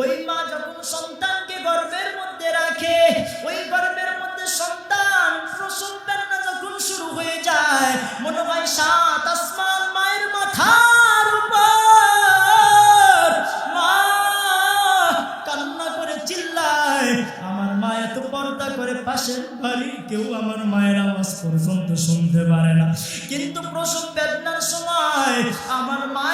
ওই মা যখন সন্তানকে গর্ভের মধ্যে রাখে, ওই গর্ভের মধ্যে সন্তান প্রসব বেদনা যখন শুরু হয়ে যায়, মনে হয় সাত আসমান মায়ের উপর। মা কান্না করে চিল্লায়, আমার পর্দা করে বাড়ি, কেউ আমার মায়ের আওয়াজ পর্যন্ত শুনতে পারে না। কিন্তু প্রসব বেদনার সময় আমার মা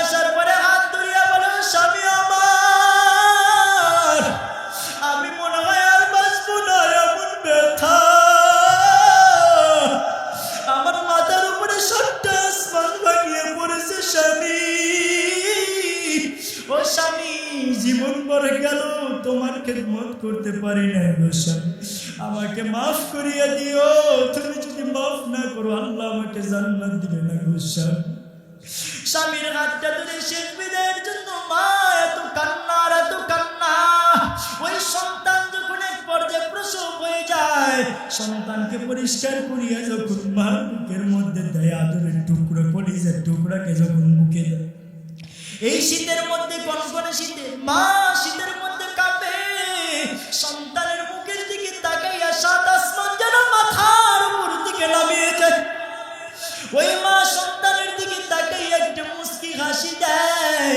আসার পরে হাত ধরিয়া বলে, স্বামী আমার, আমি মনে হয় আর বাঁচবো না, এমন ব্যথা। আমার মাথার উপরে সাতটা আসমান ভাঙিয়ে পড়েছে, স্বামী। ও স্বামী, জীবন পরে গেল, তোমার খেদমত করতে পারি না গো আমাকে মাফ করিয়া দিও, তুমি যদি মাফ না করো, আল্লাহ আমাকে জান্নাত দিবে না গো স্বামীর হাতটা ধরে শেষ জন্য, মা, এত কান্না এত কান্না। ওই সন্তান যখন এক পর্যায়ে প্রসব হয়ে যায়, সন্তানকে পরিষ্কার করিয়া যখন মা বুকের মধ্যে দেয় আদরের টুকরো কলিজের টুকরাকে যখন মুখে দেয়, এই শীতের মধ্যে, কনকনে শীতে, মা, শীতের মধ্যে কাঁপে। সন্তানের মুখের দিকে তাকাইয়া সাত আসমান যেন মাথার উপর দিকে নামিয়ে যায়। ওই হাসি দেয়।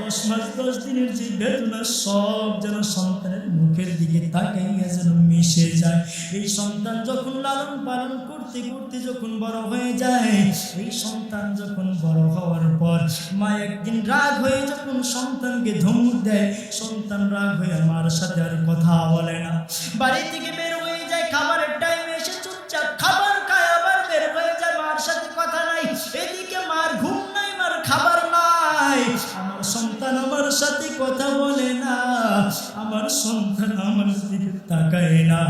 দশ মাস, দশ দিনের যে বেদনা, সব যেন সন্তানের মুখের দিকে তাকাইয়া যেন মিশে যায়। এই সন্তান যখন লালন পালন করতে করতে যখন বড় হয়ে যায়, এই সন্তান যখন বড় হওয়ার পর মা একদিন রাগ হয়ে যখন সন্তানকে ধমক দেয়, সন্তান রাগ হয়ে মার সাথে আর কথা বলে না। বাড়ি থেকে বের হয়ে যায়, খাবারের টাইমে এসে চুপচাপ খাবার সাথে কথা বলে না। আমার সন্তান আমার দিকে তাকায় না।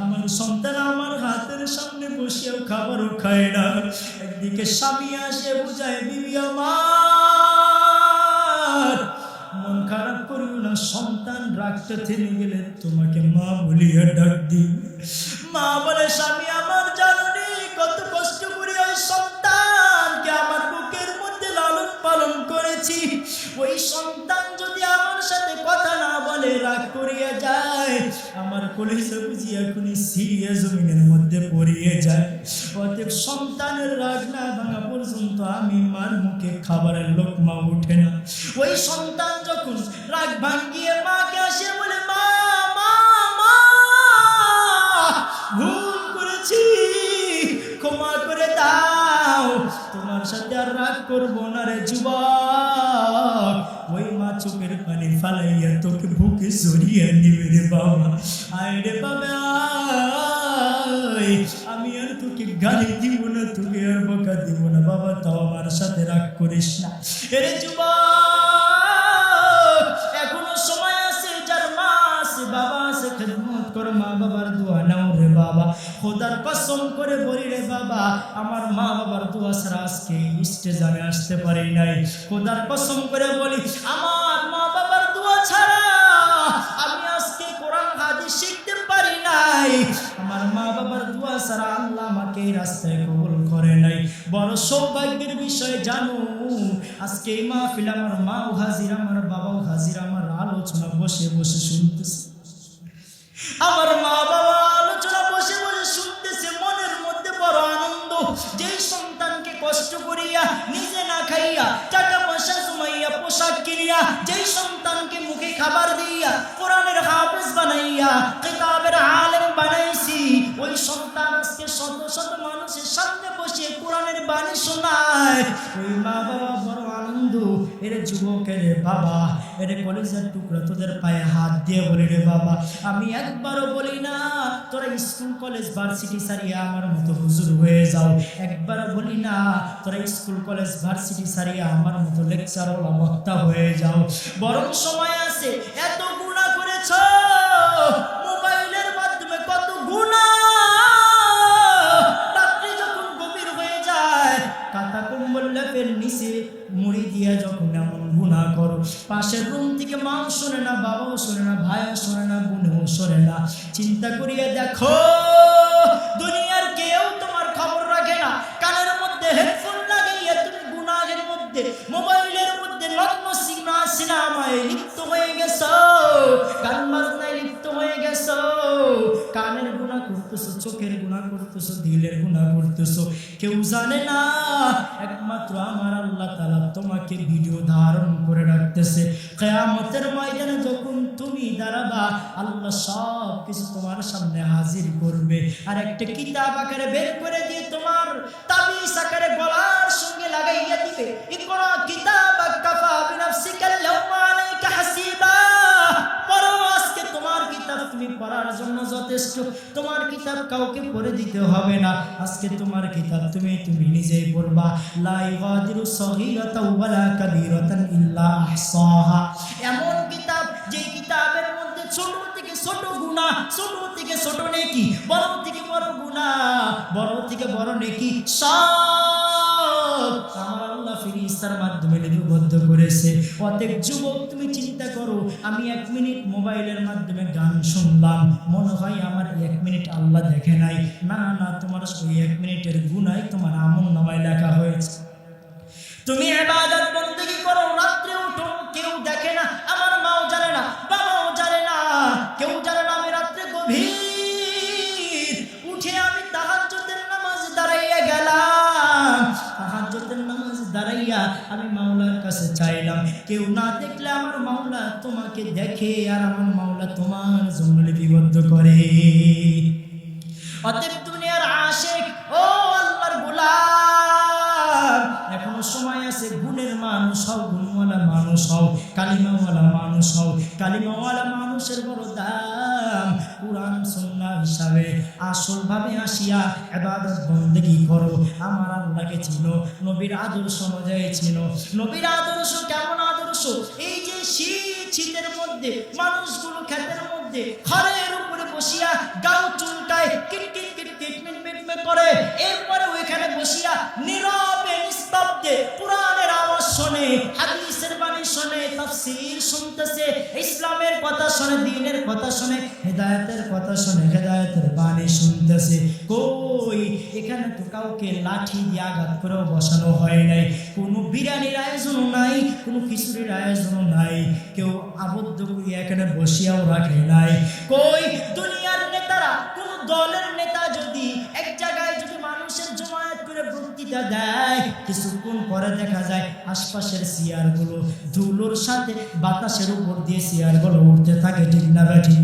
আমার সন্তান আমার হাতের সামনে বসেও খাবারও খায় না। একদিকে স্বামী আসে, বুঝায়, বিবি আমার, মন খারাপ করিও না, সন্তান রাখতে থেমে গেলে তোমাকে মা বলিয়া ডাক দিই। মা বলে, স্বামী আমার, জাননি কত কষ্ট করে ওই সন্তানকে আমার বুকের মধ্যে লালন পালন করেছি। ওই সন্তান আমার কলিজা বুঝি এখনই সিরিয়া জমিনের মধ্যে পড়িয়ে যায়। অতএব সন্তানের রাগ না ভাঙা পর্যন্ত আমি মার মুখে খাবারের লোকমা উঠে না। ওই সন্তান যখন রাগ ভাঙ্গিয়ে মাকে আসে, বলে, মা মা মা ভুল করেছি, ক্ষমা করে দাও। তোমার সাথে আর রাগ করব না রে মা চোখের পানি ফালাইয়া তোকে বুকে জড়িয়ে নিবে রে বাবা। আয় রে বাবা আমি আর তোকে গালি দিব না, তোকে আর বকা দিব না। বাবা, তাও আমার সাথে রাগ করিস না। এরে যুবক! খোদার কসম করে বলি রে বাবা, আমার মা বাবার দোয়া ছাড়া আজকে স্টেজ আমি আসতে পারি নাই। খোদার কসম করে বলি, আমার মা বাবার দোয়া ছাড়া আমি আজকে কোরআন, হাদিস শিখতে পারি নাই। আমার মা বাবার দোয়া ছাড়া আল্লাহ আমাকে এই রাস্তায় কবুল করে নাই। বড় সৌভাগ্যের বিষয় জানো, আজকে এই মাহফিল আমার মাও হাজির, আমার বাবাও হাজির, আমার আলোচনা বসে বসে শুনতেছে। আমার মা বাবা যেই সন্তানকে কষ্ট করিয়া নিজে না খাইয়া টাকা পয়সা জমাইয়া পোশাক কিনিয়া, যেই সন্তানকে মুখে খাবার দিয়া কোরআনের হাফেজ বানাইয়া, কিতাবের আলেম বানাইছি, ওই সন্তান আজকে শত শত মানুষের সামনে বসে কোরআনের বাণী শোনায়। ওই মা বাবা বড় এরে যুবকের বাবা, এরে কলেজের টুকরা তোদের পায়ে হাত দিয়ে বলি রে বাবা, আমি একবারও বলি না, তোরা স্কুল, কলেজ, ভার্সিটি সারিয়া আমার মতো হুজুর হয়ে যাও। একবার বলি না, তোরা স্কুল, কলেজ, ভার্সিটি সারিয়া আমার মতো লেকচার ওলা হয়ে যাও। বরং সময় আছে, এত গুণা করেছ, মোবাইলের মাধ্যমে কত গুণা। রাত্রি যখন গভীর হয়ে যায় কাতা কুম্বল নিচে পাশের রুম থেকে মাও শোনে না, বাবাও শোনে না, ভাইও শোনে না, বোনও শোনে না। চিন্তা করিয়া দেখো, দুনিয়ার কেউ তোমার খবর রাখে না। কানের মধ্যে হেডফোন লাগাইয়া তুমি গুনাহের মধ্যে, মোবাইলের মধ্যে নগ্ন সিনা সিনেমায় লিপ্ত হয়ে গেছো। গান বাজনায় লিপ্ত হয়ে গেছো। কানের গুণা করতেছো, চোখের গুণা করতেছো, দিলের গুণা করতেছো? কেউ জানে না? একমাত্র আমার আল্লাহ তালা তোমাকে ভিডিও ধারণ করে রাখতেছে কেয়ামতের ময়দানে যখন তুমি দাঁড়াবা, আল্লাহ সব কিছু তোমার সামনে হাজির করবে। আর একটা কিতাব আকারে বের করে দিয়ে তোমার তাবিজ আকারে গলার সঙ্গে লাগাইয়া দিবে। ইকরা কিতাব কাফা বিনাফসিকা আল-ইয়াওমা তুমি পড়ার জন্য যথেষ্ট। তোমার কিতাব কাউকে পড়ে দিতে হবে না। আজকে তোমার কিতাব তুমি তুমি নিজেই পড়বা। লা ইগাদিরু সগীরাতাও ওয়ালা কাবীরাতান ইল্লা আহসাহা। এমন কিতাব যে কিতাবের মধ্যে ছোট থেকে ছোট গুনাহ ছোট থেকে ছোট নেকি, বড় থেকে বড় গুনাহ বড় থেকে বড় নেকি, সব আমার ফিরিস্তার মাধ্যমে লিপিবদ্ধ করেছে। অতএব যুবক, তুমি চিন্তা করো, আমি এক মিনিট মোবাইলের মাধ্যমে গান শুনলাম। মনে হয় আমার এক মিনিট আল্লাহ দেখে নাই। না না, তোমার ওই এক মিনিটের গুণায় তোমার আমল নামায় লেখা হয়েছে। তুমি এবাদত বন্দেগী করো রাত্রে দাঁড়াইয়া আমি মাওলার কাছে চাইলাম। কেউ না দেখলে আমার মাওলা তোমাকে দেখে আর আমার মাওলা তোমার জন্য লিপিবদ্ধ করে। অতএব গুণওয়ালা মানুষ হও, কালিমাওয়ালা মানুষ হও। কালিমাওয়ালা মানুষের বড় দাম কোরআন, সুন্নাহ হিসাবে আসলভাবে আসিয়া এবাদত, বন্দেগি করো। আমার আল্লাহকে চিনো, নবীর আদর্শ অনুযায়ী চিনো। নবীর আদর্শ কেমন আদর্শ? এই যে শীত, শীতের মধ্যে, মানুষগুলো ক্ষেতের মধ্যে খড়ের উপরে বসিয়া গাও চুলটায় কিট কিট কিট কিট মিট এরপরে ওইখানে বসিয়া নীরবে, নিস্তব্ধে কোরআনের আওয়াজ শোনে, হাদিসের বাণী শোনে, তাফসীর শুনতেছে, ইসলামের কথা শোনে, দ্বীনের কথা শোনে, হেদায়েতের কথা শোনে, হেদায়েতের বাণী শুনতেছে। কই? এখানে তো কাউকে লাঠি দিয়ে আঘাত করেও বসানো হয় নাই। কোনো বিরিয়ানির আয়োজনও নাই, কোনো খিচুড়ির আয়োজনও নাই। কেউ আবদ্ধ এখানে বসিয়াও রাখে নাই। কই? দুনিয়ার নেতারা কোন দলের বক্তৃতা দেয়, কিছুক্ষণ পরে দেখা যায় আশপাশের চেয়ারগুলো ধুলোর সাথে বাতাসের উপর দিয়ে চেয়ারগুলো উঠতে থাকে, ঠিক না ব্যাঠি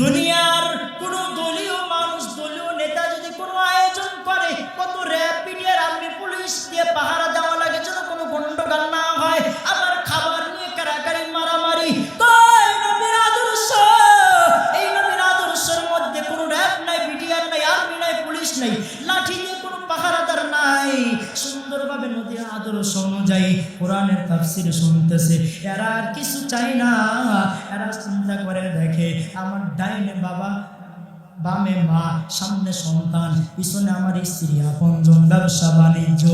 দুনিয়ার কোন দলীয় মানুষ, দলীয় নেতা যদি কোনো আয়োজন করে, কত র্যাব আপনি পুলিশ দিয়ে পাহারা দেওয়া লাগে যেন কোনো গন্ডগোল না হয়। নাই, লাঠি নিয়ে কোনো পাহারাদার নাই। সুন্দরভাবে নদীর আদর্শ অনুযায়ী কোরআনের তাফসির শুনতেছে। এরা আর কিছু চাই না। এরা চিন্তা করে, দেখে আমার ডাইনে বাবা, বামে মা, সামনে সন্তান, পিছনে আমার স্ত্রী, আপনজন ব্যবসা বাণিজ্য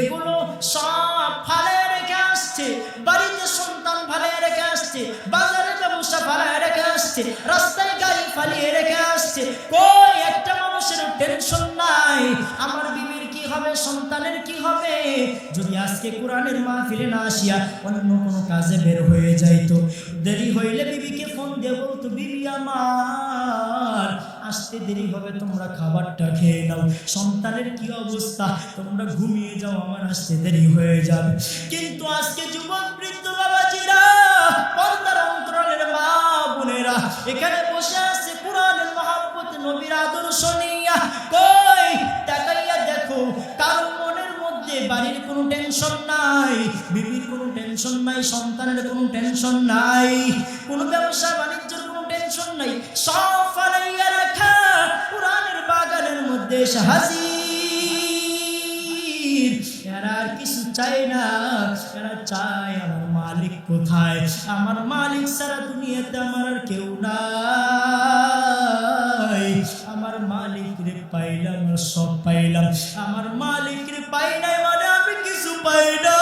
এগুলো সব ফালে রেখে আসছে, বাড়িতে সন্তান ফালিয়ে রেখে আসছে বাজারে ব্যবসা ফালিয়ে রেখে আসছে, রাস্তায় গাড়ি ফালিয়ে রেখে আসছে, কই একটা মানুষের টেনশন নাই। আমার বিবির হবে, সন্তানের কি হবে? যদি আজকে কোরআনের মাহফিলে না আসিয়া অন্য কোনো কাজে বের হয়ে যাইতো, দেরি হইলে বিবিকে ফোন দিয়ে বলতো, বিবি আমার, আসতে দেরি হবে, তোমরা খাবারটা খেয়ে নাও। সন্তানের কি অবস্থা? তোমরা ঘুমিয়ে যাও, আমার আসতে দেরি হয়ে যাবে। কিন্তু আজকে যুবক বৃদ্ধ বাবাজিরা, পর্দার অন্তরালের মা বোনেরা, এখানে সন্তানের কোনো টেনশন নাই, কোনো ব্যবসা বাণিজ্যের কোনো টেনশন নাই রাখা কোরআনের বাগানের মধ্যে আর কিছু না আমার মালিক কোথায়? আমার মালিক সারা দুনিয়াতে আমার আর কেউ নাই। আমার মালিক রে পাইলাম, সব পাইলাম। আমার মালিক রে পাই নাই মানে আমি কিছু পাই নাই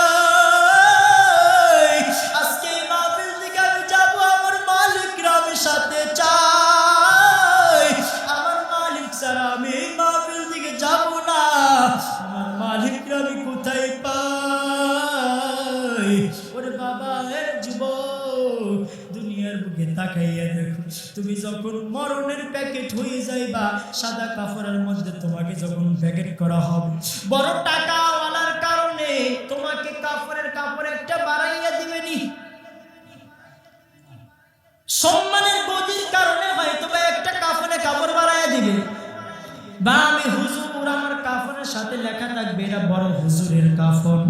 তুমি যখন মরণের প্যাকেট হয়ে যাইবা, সাদা কাপড়ের মধ্যে তোমাকে যখন প্যাকেট করা হবে। বড় টাকাওয়ালার কারণে তোমাকে কাপড়ের কাপড় একটা বাড়াইয়া দিবেনি। সম্মানের গদির কারণে হয়তো বা একটা কাফনে কাপড় বাড়াইয়া দিবে। বা আমি হুজুর, আমার কাফনের সাথে লেখা থাকবে, এটা বড় হুজুরের কাফন।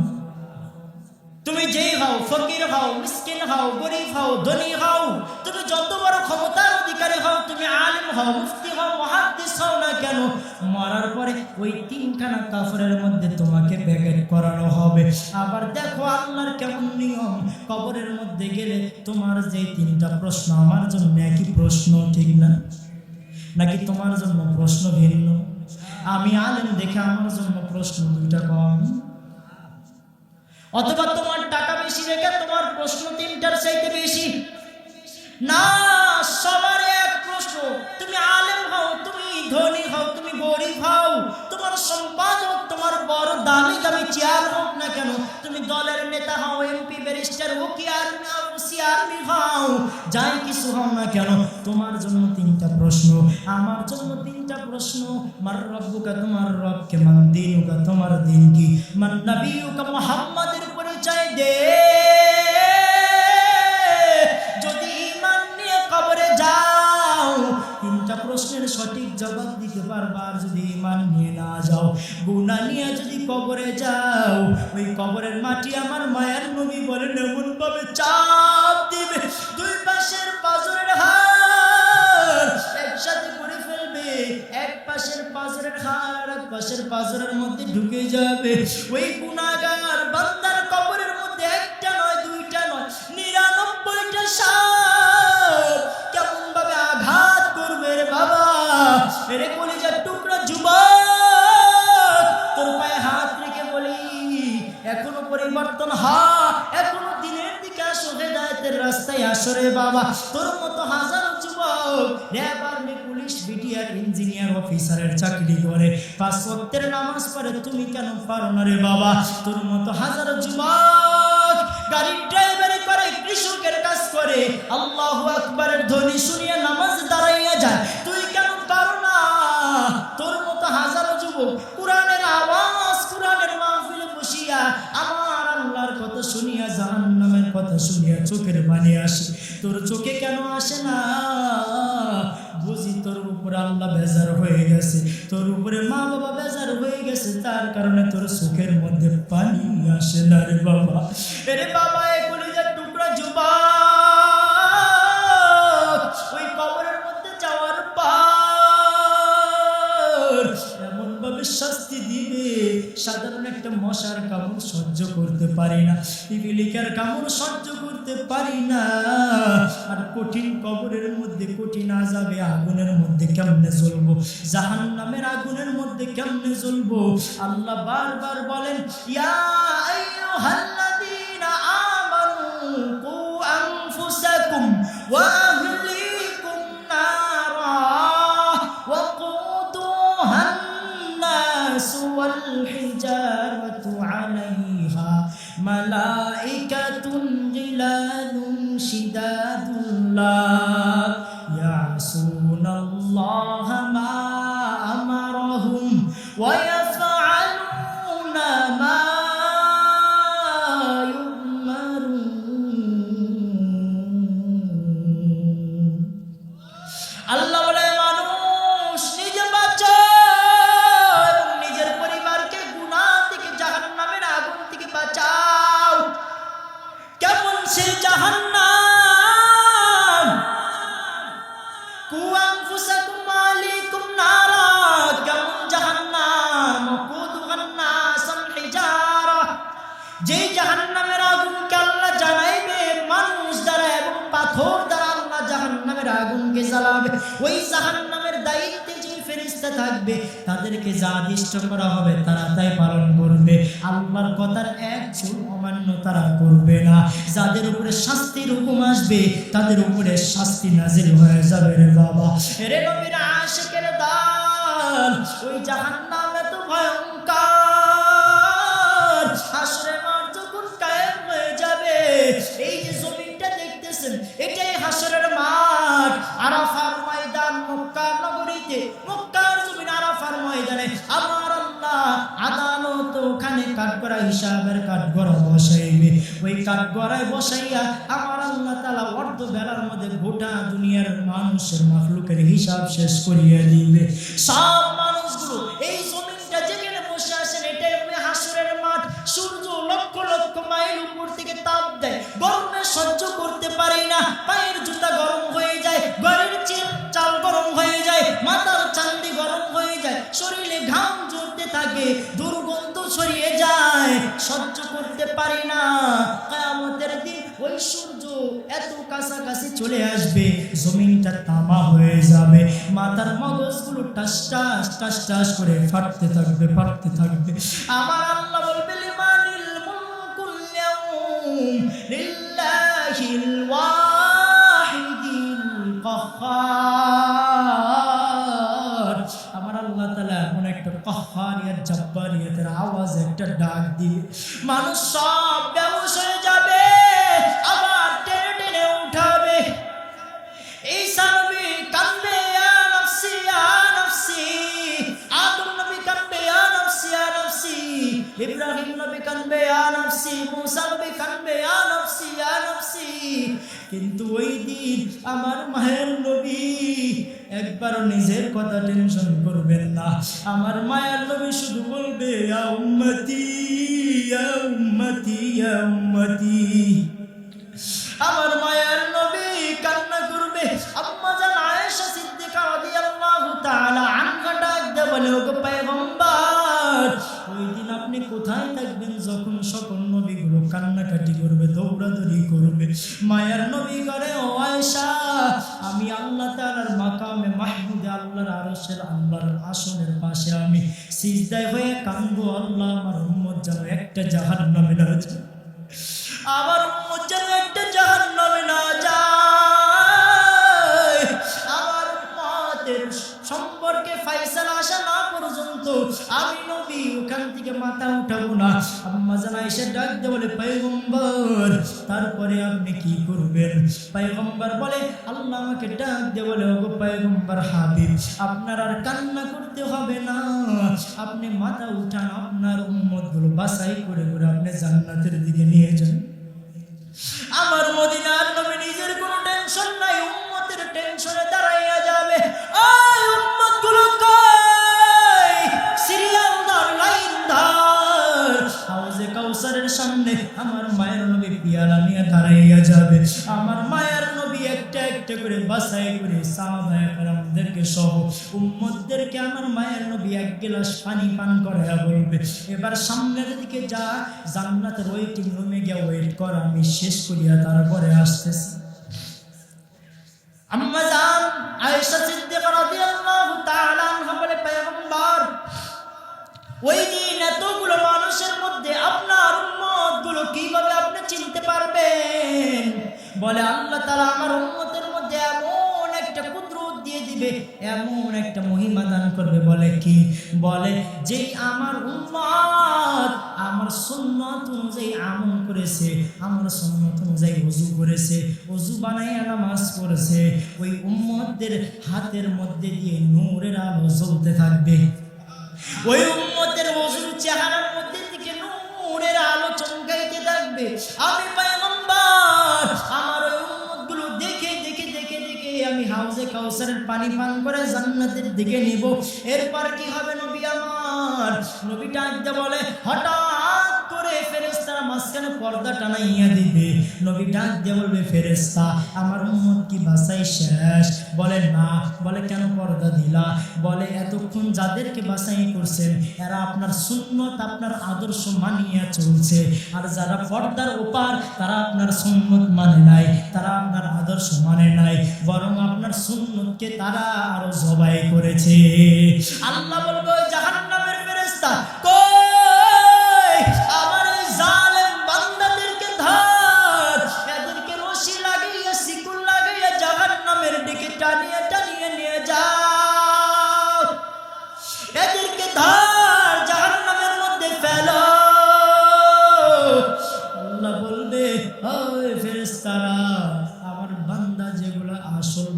তুমি যেই হও, ফকির হও, মিসকিন হও, গরিব হও, ধনী হও, তুমি যত বড় ক্ষমতার অধিকারী হও, তুমি আলিম হও, মুফতি হও, মহাদ্দিস হও না কেন, মরার পরে ওই তিনখানা কাফরের মধ্যে তোমাকে প্যাকেট করানো হবে। আবার দেখো আল্লাহর কেমন নিয়ম, কবরের মধ্যে গেলে তোমার যে তিনটা প্রশ্ন, আমার জন্য একই প্রশ্ন, ঠিক না? নাকি তোমার জন্য প্রশ্ন ভিন্ন? আমি আলেম দেখে আমার জন্য প্রশ্ন দুইটা কম? অথবা তোমার টাকা বেশি রেখে তোমার প্রশ্ন তিনটার চাইতে বেশি? না, সবার এক প্রশ্ন। তুমি আলেম হও, তুমি ধনী হও, তুমি গরিব হও। তোমার সম্পাদক, তোমার বড় দামি দামি চেয়ার হোক না কেন, তুমি দলের নেতা হও এমপি ব্যারিস্টার হোক উকিয়ার আর্মি হও। যাই কিছু হও না কেন, তোমার জন্য তিনটা প্রশ্ন, আমার জন্য তিনটা প্রশ্ন। মার রব্বুকা, তোমার রবকে মান দিনুকা, তোমার দিন কি মান নবিয়ুকা মুহাম্মাদের পরিচয় দে। যদি ঈমান নিয়ে কবরে যাও, তিনটা প্রশ্নের সঠিক জবাব দিতে পারবা। আর যদি ঈমান নিয়ে না যাও, গুনাহ নিয়ে যদি কবরে যাও, ওই কবরের মাটি আমার মায়ের নবী বলেন এমন ভাবে চাপ দিবে। দুই পাশের পাজরের পাশের পাজরের মধ্যে ঢুকে যাবে। ওই গুনাহগার বান্দার কবরের মধ্যে একটা নয়, দুইটা নয়, নিরানব্বইটা সাপ কেমন ভাবে আঘাত করবে রে বাবা? রে টুকরা যুবক, তোর পায়ে হাত রেখে বলি, এখনও পরিবর্তন হা, এখনও দিনের দিকে রাস্তায় আসো রে বাবা। তোর মতো হাজারো যুবক অফিসারের চাকরি করে পাঁচ ওয়াক্তের নামাজ পড়ে তুমি কেন পারো না রে বাবা? তোর মতো হাজারো যুবক গাড়ির ড্রাইভারি করে, কৃষকের কাজ করে। আল্লাহু আকবারের ধ্বনি শুনিয়ে নামাজ দাঁড়াইয়া যায়। তুই কেন পারো না? তোর মতো হাজারো যুবক কোরআনের আওয়াজ কোরআনের মাহফিলে বসিয়া আমার আল্লাহর কথা শুনিয়া জাহান্নামের কথা শুনিয়া চোখের পানি আসে। তোর চোখে কেন আসে না? উপরে আল্লাহ বেজার হয়ে গেছে। তোর উপরে মা বাবা বেজার হয়ে গেছে, তার কারণে তোর চোখের মধ্যে পানি আসে না রে বাবা। এরে বাবা মশার কামড় সহ্য করতে পারি না। পিপিলিকার কামড় সহ্য করতে পারি না। আর কঠিন কবরের মধ্যে, কঠিন আজাবে আগুনের মধ্যে কেমনে জ্বলবো? জাহান নামের আগুনের মধ্যে কেমনে জ্বলবো? আল্লাহ বারবার বলেন, ইয়া আইয়ুহাল্লাযীনা আমানু কু আনফুসাকুম ওয়া Nam. আদিষ্ট করা হবে, তারা তাই পালন করবে। আল্লাহর কথার এক চুল অমান্য তারা করবে না। যাদের উপরে শাস্তির হুকুম আসবে, তাদের উপরে শাস্তি নাজিল হয়ে যাবে রে বাবা। রে নবীরা আশিকের দাল, ওই জাহান্নামে তো ভয়ঙ্কর। কাঠগড়ায় বসাইয়া আমার আল্লাহ তালা অর্ধ বেলার মধ্যে গোটা দুনিয়ার মানুষের মাফলুকের হিসাব শেষ করিয়া দিবে। সব মানুষগুলো এই জমিনটা যেখানে বসে আছেন, এটাই হাসরের মাঠ। সূর্য লক্ষ লক্ষ মাইল উপর থেকে তাপ দেয়। গরমে সহ্য করতে পারি না। পায়ের জুতা গরম হয়ে যায় ঘরের চিল চাল গরম হয়ে যায়, মাথার চান্দি গরম হয়ে যায়। শরীরে ঘাম ঝরতে থাকে, দুর্গন্ধ ছড়িয়ে যায়। সহ্য করতে পারি না। সূর্য এত কাছাকাছি চলে আসবে, জমিনটা তামা হয়ে যাবে, মাথার মগজগুলো টাস টাস টাস টাস করে ফাটতে থাকবে ফাটতে থাকবে। আমার আল্লাহ বলবে লিমানিল মুলকুল ইয়াউম লিল্লাহিল ওয়াহিদিল কাহ্হার আমার আল্লাহ তাআলা এমন একটা কাহ্হারিয়াত জাব্বারিয়াতের আওয়াজ একটা ডাক দিয়ে, মানুষ সব বেহুশ ইয়া নফসি নফসি কিন্তু ওই দিন আমার মায়ের নবী একবারও নিজের কথা টেনশন করবেন না। আমার মায়ের নবী শুধু বলবে, ইয়া উম্মতি ইয়া উম্মতি উম্মতি। থাকবেন যখন সকল নবীগুলো কান্নাকাটি করবে, দৌড়াদৌড়ি করবে। মায়ের নবী করে, ও আয়েশা, আমি আল্লাহ তাআলার মাকামে মাহমুদে আল্লাহর আরশের আল্লাহর আসনের পাশে আমি সিজদায় হয়ে কান্দবো আল্লাহ আমার উম্মত যেন একটা জাহান্নামে না যায়। আমার উম্মত যেন একটা জাহান্নামে না যায়। আমার উম্মতের সম্পর্কে ফাইসালা আসা না পর্যন্ত আমি থেকে মাথা উঠাবো না। আম্মা জানা এসে ডাক দে বলে, পয়গম্বর, তারপরে আপনি কি করবেন? পয়গম্বর বলে, আল্লাহ আমাকে ডাক দে বলে, ওগো পয়গম্বর হাবিব, আপনার আর কান্না করতে হবে না। আপনি মাথা উঠান, আপনার উম্মতগুলো বাছাই করে করে আপনি জান্নাতের দিকে নিয়ে যান। আমার মদিনার নবী নিজের কোনো টেনশন নাই, উম্মতের টেনশনে দাঁড়াইয়া করে বাসাই করে সাহাবায়ে কেরামদেরকে সহ উম্মতদেরকে আমার মায়ের নবী এক গ্লাস পানি পান করাইয়া বলবে, এবার সামনের দিকে যা, জান্নাতের ওয়েটিং রুমে গিয়ে ওয়েট কর, আমি শেষ করিয়া তারপরে আসতেছি। মানুষের মধ্যে আপনার কীভাবে আপনি চিনতে পারবেন? বলে বানাইয়া নামাজ পড়েছে, ওই উম্মতদের হাতের মধ্যে দিয়ে নূরের আলো জ্বলতে থাকবে। ওই উম্মতের ওজুর চেহারার মধ্যে থেকে নূরের আলো চমকাইতে থাকবে। আমি পয়গম্বর, আমার ওই উম্মতগুলো দেখে দেখে দেখে দেখে আমি হাউজে কাউসারের পানি পান করে জান্নাতের দিকে নিব। এরপর কি হবে নবী আমার? নবীটা বলে, হঠাৎ করে ফেরেশতারা মাঝখানে পর্দা টানাইয়া দিবে। নবী ডাক দিয়ে বলবে, ফেরেশতা, আমার উম্মত কি বাসাই শেষ? বলে, না। বলে, কেন পর্দা দিলা? বলে, এতক্ষণ যাদেরকে বাসাই করছেন, এরা আপনার সুন্নত, আপনার আদর্শ মানিয়ে চলছে। আর যারা পর্দার ওপার, তারা আপনার সুন্নত মানে নাই, তারা আপনার আদর্শ মানে নাই। বরং আপনার সুন্নতকে তারা আরও জবাই করেছে। আল্লাহ বলব জাহান্নামের ফেরেশতা কই?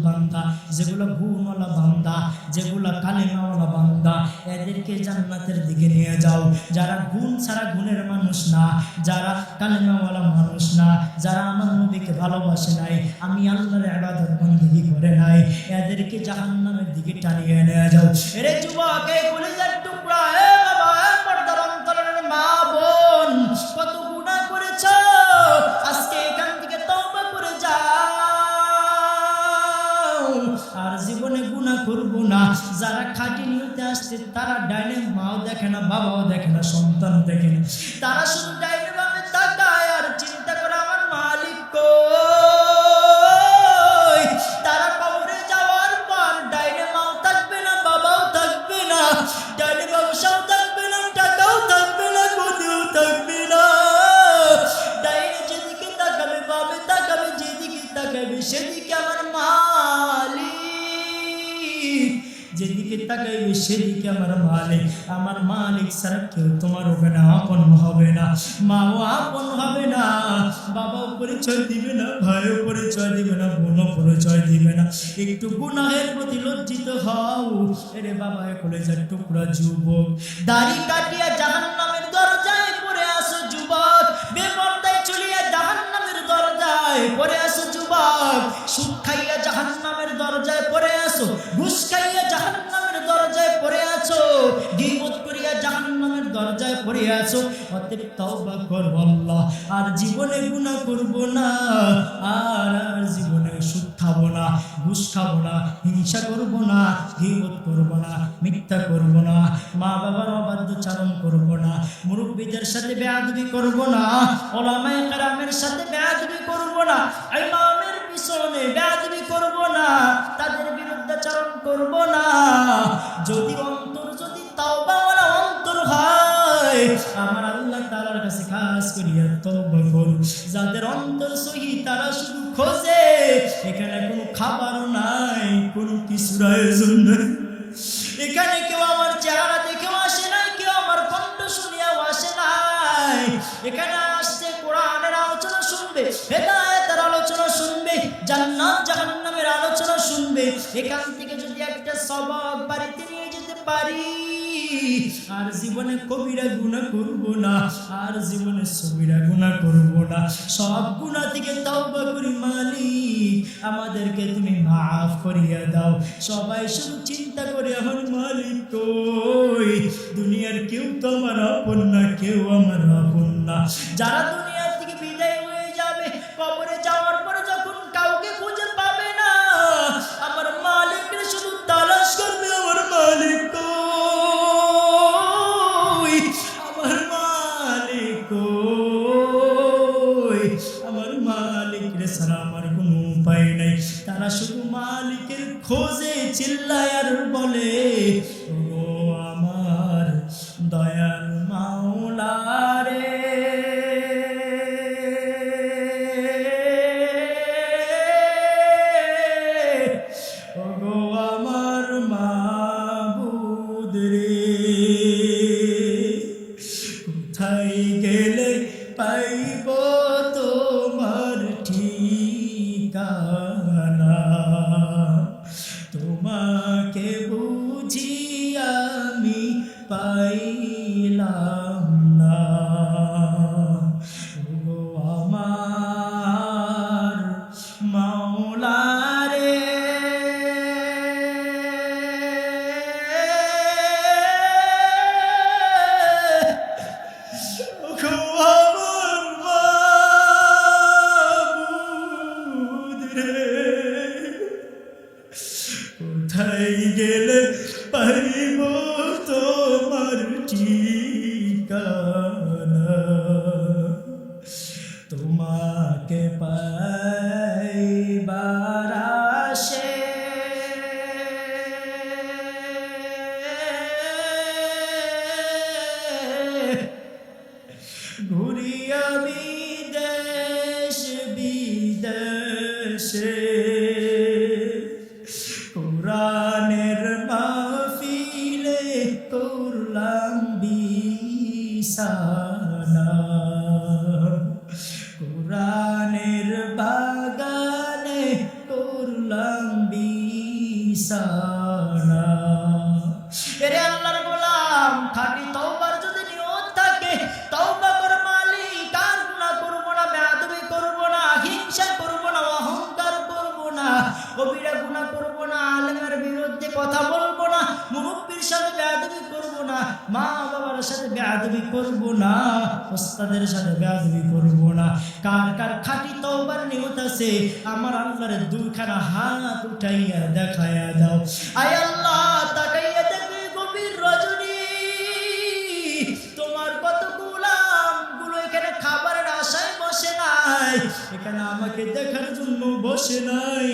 বান্দা, যেগুলো গুণওয়ালা বান্দা, যেগুলো কালিমাওয়ালা বান্দা, এদেরকে জান্নাতের দিকে নিয়ে যাও। যারা গুণ ছাড়া গুণের মানুষ না, যারা কালিমাওয়ালা মানুষ না, যারা আমার নবীকে ভালোবাসে নাই, আমি আল্লাহর ইবাদত বন্দেগী করে নাই, এদেরকে জাহান্নামের দিকে টানিয়ে নিয়ে যাও। এরে যুবক, এই টুকরা যারা খাঁটি নিয়তে আসছে, তারা ডাইনে মাও দেখে না, বাবাও দেখে না সন্তান দেখে না। তারা শুধু ডাইনে তাকাইবে সেদিকে আমার মালিক। আমার মালিক ছাড়া কেউ তোমার ওখানে আপন হবে না। মাও আপন হবে না। বাবাও পরিচয় দিবে না, ভাইও পরিচয় দিবে না, বোনও পরিচয় দিবে না। একটু গুনাহের প্রতি লজ্জিত হও। এরে বাবা কলেজের টুকরা যুবক। দাড়ি কাটিয়া জাহান নামের দরজায় পড়ে আসো যুবক। বেপর্দায় চলিয়া জাহান নামের দরজায় পড়ে আসো যুবক। সুখ খাইয়া জাহান নামের দরজায় পড়ে আসো। ঘুষ খাইয়া জাহান আছো? গিবত করিয়া জাহান নামের দরজায় পড়ে আছো অতএব তওবা করব আল্লাহ। আর জীবনে গুনাহ করব না। আর আর জীবনে সুখ খাব না, ঘুষ খাব না, হিংসা করব না, গিবত করব না, মিথ্যা করব না মা বাবার অবাধ্যচারণ করব না, মুরব্বীদের সাথে বেয়াদবি করব না, ওলামায়ে কেরামের সাথে বেয়াদবি করব না, ইমামের পিছনে বেয়াদবি করব না, তাদের বিরুদ্ধাচারণ করব না। যদি অন্তর, যদি তাওবাওয়ালা অন্তর হয়, আমার আল্লাহ তাআলার কাছে খাস করিয়া তওবা করুন যাদের অন্তর সহি, তারা শুধু খোঁজে, এখানে কোনো খাবারও নাই, কোনো কিছুর আয়োজন নাই। এখানে কেউ আমার চেহারা দেখেও আসে নাই, কেউ আমার কণ্ঠ শুনিয়াও আসে নাই। এখানে আসছে কোরআনের আলোচনা শুনবে আলোচনা শুনবে, জান্নাত জাহান্নামের আলোচনা শুনবে। এখান থেকে যদি একটা সবক বাড়িতে নিয়ে যেতে পারি, আর জীবনে কবিরা গুণা করব না, আর জীবনে সবিরা গুণা করব না। সব গুণা থেকে তওবা করি মালিক, আমাদেরকে তুমি মাফ করিয়া দাও। সবাই শুধু চিন্তা করে আমার মালিক কই? দুনিয়ার কেউ তো আমার আপন না, কেউ আমার আপন না। যারা কোথায় গেলে পাইব তোমার ঠিকানা? তোমাকে পাইবার বেয়াদবি করব না, ওস্তাদের সাথে বেয়াদবি করব না। কার কার খাটি তওবার নিয়ত আছে, আমার আল্লাহর দুইখানা হাত উঠাইয়া দেখায়া দাও। আয় আল্লাহ, তাকাইয়া দেখবে গভীর রজনী। তোমার কত গোলাম, গুলো এখানে খাবারের আশায় বসে নাই। এখানে আমাকে দেখার জন্য বসে নাই।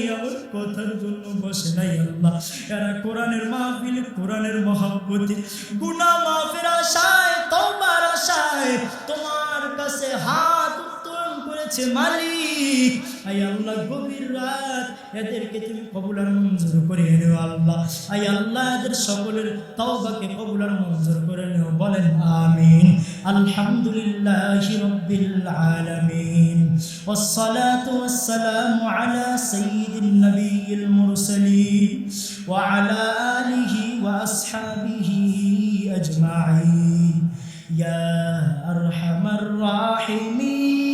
কথার জন্য বসে নাই আল্লাহ। এরা কোরআনের মাহফিল, কোরআনের মহাব্বতি। গুনাহ মাফের আশায় তোমার আশায় তোমার কাছে হাত উত্তোলন করেছে মালিক। আই আল্লাহ, গভীর রাত এদেরকে তুমি কবুলার মঞ্জুর করে নেও আল্লাহ। আই আল্লাহ, এদের সকলের তওবাকে কবুলার মঞ্জুর করে নেও। বলেন, আমিন। আলহামদুলিল্লাহ রব্বিল আলামিন। والصلاة والسلام على سيد النبي المرسلين وعلى آله وأصحابه أجمعين. يا أرحم الراحمين.